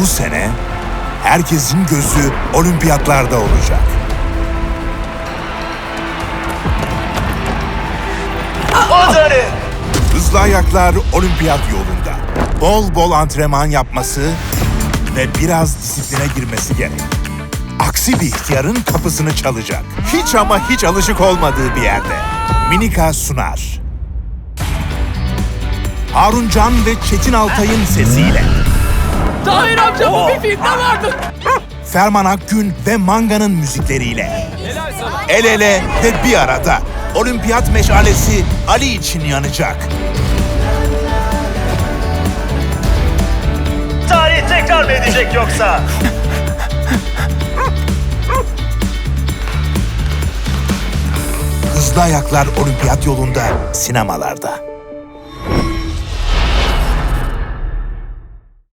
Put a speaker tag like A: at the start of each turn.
A: Bu sene herkesin gözü olimpiyatlarda olacak. Hızlı ayaklar olimpiyat yolunda. Bol bol antrenman yapması ve biraz disipline girmesi gerek. Aksi bir ihtiyarın kapısını çalacak. Hiç ama hiç alışık olmadığı bir yerde. Minika sunar. Harun Can ve Çetin Altay'ın sesiyle.
B: Amca bu bir filmde vardı.
A: Ferman Akgün ve Manga'nın müzikleriyle. El ele ve bir arada olimpiyat meşalesi Ali için yanacak.
C: Tarih tekrar mı edecek yoksa?
A: Hızlı Ayaklar olimpiyat yolunda sinemalarda.